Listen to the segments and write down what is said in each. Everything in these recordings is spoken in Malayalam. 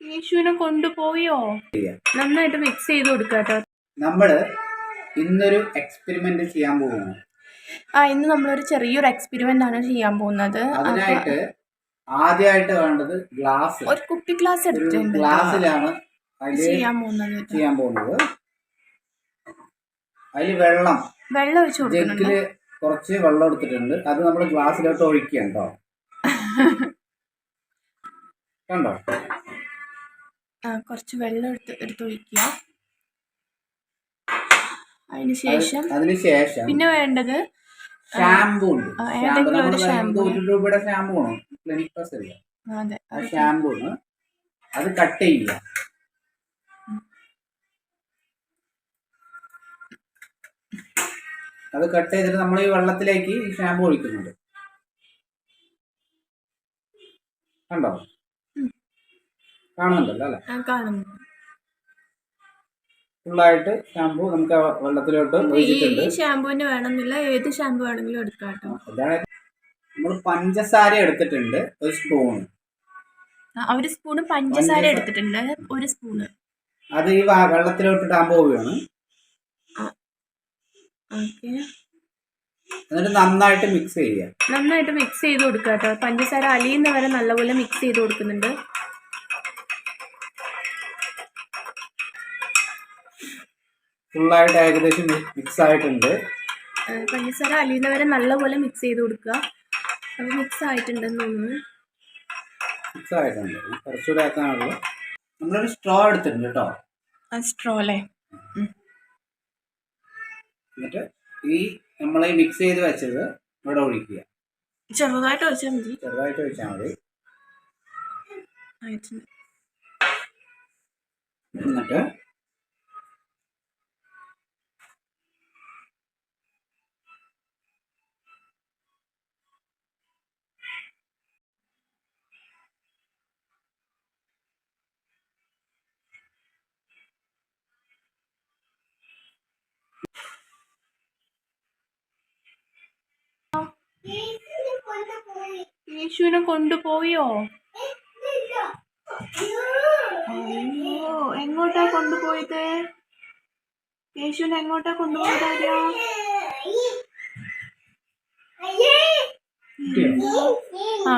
യേശുവിനെ കൊണ്ടുപോയോ? നന്നായിട്ട് മിക്സ് ചെയ്ത് കൊടുക്കാട്ടോ നമ്മൾ ഇന്നൊരു എക്സ്പെരിമെന്റ് ചെയ്യാൻ പോകുന്നു. ആ ഇന്ന് നമ്മളൊരു ചെറിയൊരു എക്സ്പെരിമെന്റ് ആണ് ചെയ്യാൻ പോകുന്നത്. അതിനായിട്ട് ആദ്യമായിട്ട് വേണ്ടത് ഗ്ലാസ് ഒരു കുപ്പി ഗ്ലാസ് എടുത്തിട്ടുണ്ട് ഗ്ലാസ്സിലാണ് ചെയ്യാൻ പോകുന്നത്. ചെയ്യാൻ പോകുന്നത്. അതിൽ വെള്ളം. വെള്ളം ഒഴിച്ചു ജഗ്ഗിൽ കുറച്ച് വെള്ളം എടുത്തിട്ടുണ്ട്. അത് നമ്മൾ ഗ്ലാസ്സിലോട്ട് ഒഴിക്കുക കേട്ടോ. കണ്ടോ? കുറച്ച് വെള്ളം എടുത്ത് എടുത്ത് ഒഴിക്കുക. അതിന് ശേഷം അതിന് ശേഷം പിന്നെ വേണ്ടത് ഷാംപൂ ഏതെങ്കിലും ഒരു നമ്മൾ ഷാമ്പു. നൂറ് രൂപയുടെ ഷാമ്പു ആണ് ക്ലിനിക് പ്ലസ് അല്ലേ അതെ. ആ കട്ട് ചെയ്യുക. അത് കട്ട് ചെയ്തിട്ട് നമ്മൾ ഈ വെള്ളത്തിലേക്ക് ഈ ഷാമ്പു ഒഴിക്കുന്നുണ്ട്. കണ്ടോ. കാണുന്നുണ്ടല്ലോ അല്ലെ? കാണുന്നു. ഫുള്ളായിട്ട് ഷാമ്പു നമുക്ക് വെള്ളത്തിലോട്ട് ഒഴിച്ചിട്ടുണ്ട്. ഈ ഷാമ്പുവിന് വേണമെന്നില്ല ഏത് ഷാമ്പു വേണമെങ്കിലും എടുക്കാം കേട്ടോ. നമ്മൾ പഞ്ചസാര എടുത്തിട്ടുണ്ട് ഒരു സ്പൂൺ ഒരു സ്പൂണ് പഞ്ചസാര. എടുത്തിട്ടുണ്ട് ഒരു സ്പൂണ്. അത് ഈ വെള്ളത്തിലോട്ട് ഇടാൻ പോവുകയാണ് എന്നിട്ട് നന്നായിട്ട് മിക്സ് ചെയ്യുക. നന്നായിട്ട് മിക്സ് ചെയ്ത് കൊടുക്കാട്ടോ കേട്ടോ. പഞ്ചസാര അലിയുന്ന വരെ നല്ലപോലെ മിക്സ് ചെയ്ത് കൊടുക്കുന്നുണ്ട്. ഫുള്ളായിട്ട് ഏകദേശം മിക്സ് ആയിട്ടുണ്ട്. പഞ്ചസാര അലിയുന്ന വരെ നല്ലപോലെ മിക്സ് ചെയ്ത് കൊടുക്കുക. അപ്പോൾ മിക്സ് ആയിട്ടുണ്ടെന്ന് തോന്നുന്നു. മിക്സ് ആയിട്ടുണ്ട്. കുറച്ചുകൂടെ ആക്കാനുള്ളൂ. നമ്മളൊരു സ്ട്രോ എടുത്തിട്ടുണ്ട് കേട്ടോ. ആ സ്ട്രോ അല്ലേ? എന്നിട്ട് ഈ നമ്മൾ ഈ മിക്സ് ചെയ്ത് വെച്ചത് ഇവിടെ ഒഴിക്കുക. ചെറുതായിട്ട് ഒഴിച്ചാൽ മതി. ചെറുതായിട്ട് ഒഴിച്ചാൽ മതി. ആയിട്ടുണ്ട്. എന്നിട്ട് യേശുവിനെ കൊണ്ടുപോയോ? അയ്യോ എങ്ങോട്ടാ കൊണ്ടുപോയത്? യേശുവിനെ എങ്ങോട്ടാ കൊണ്ടുപോയത് ആര്യ ആ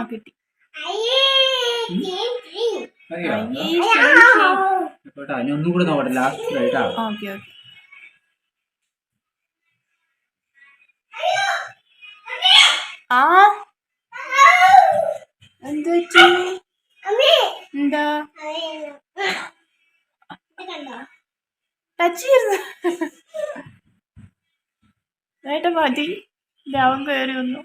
ഒന്നും കൂടെ നോക്കട്ടെ ലാസ്റ്റ് കേട്ടോ ഓക്കെ ഓക്കെ ആ എന്ത് പറ്റി എന്താ? ടച്ച് ചെയ്യരുത് ഏട്ടാ മതി രാവൻ കയറി വന്നു.